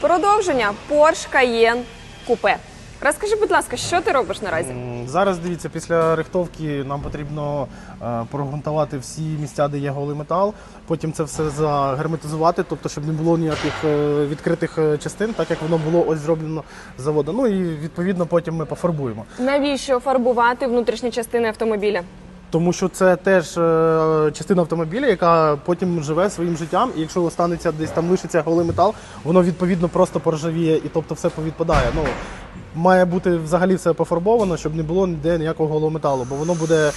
Продовження Porsche Cayenne Coupe. Розкажи, будь ласка, що ти робиш наразі? Зараз дивіться, після рихтовки нам потрібно е, прогрунтувати всі місця, де є голий метал. Потім це все загерметизувати, тобто, щоб не було ніяких е, відкритих е, частин, так як воно було ось зроблено з заводу. Ну і відповідно потім ми пофарбуємо. Навіщо фарбувати внутрішні частини автомобіля? Тому що це теж е, частина автомобіля, яка потім живе своїм життям, і якщо останеться десь там лишиться голий метал, воно відповідно просто поржавіє і тобто все повідпадає. Ну має бути взагалі все пофарбовано, щоб не було ніде ніякого голого металу, бо воно буде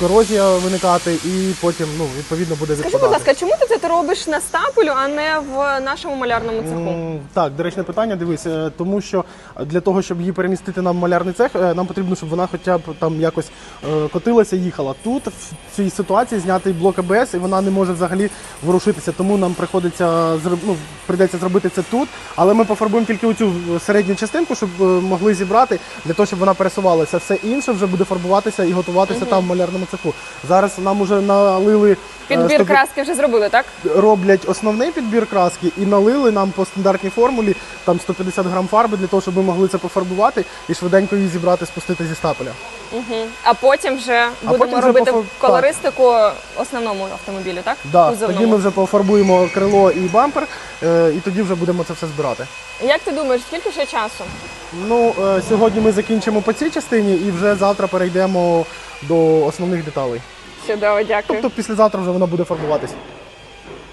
корозія виникати і потім ну відповідно буде Скажи, відпадати. будь ласка, чому ти це робиш на стапелю, а не в нашому малярному цеху? М, Так, доречне питання, дивись, е, тому що для того, щоб її перемістити на малярний цех, е, нам потрібно, щоб вона хоча б там якось е, котилася, їхала. Тут в цій ситуації знятий блок АБС, і вона не може взагалі ворушитися, тому нам приходиться зроб- ну, прийдеться зробити це тут. Але ми пофарбуємо тільки оцю середню частинку, щоб е, могли зібрати для того, щоб вона пересувалася. Все інше вже буде фарбуватися і готуватися там в малярному цеху. Зараз нам уже налили. е, Підбір стоп- краски вже зробили, так? роблять основний підбір краски і налили нам по стандартній формулі там 150 грам фарби для того, щоб ми могли це пофарбувати і швиденько її зібрати, спустити зі стапеля. Угу. А потім вже будемо потім вже робити пофар- колористику основному автомобілю, так? Да, Кузовному. тоді ми вже пофарбуємо крило і бампер, е, і тоді вже будемо це все збирати. Як ти думаєш, скільки ще часу? Ну, е, сьогодні ми закінчимо по цій частині і вже завтра перейдемо до основних деталей. Чудово, дякую. Тобто післязавтра вже воно буде фарбуватись.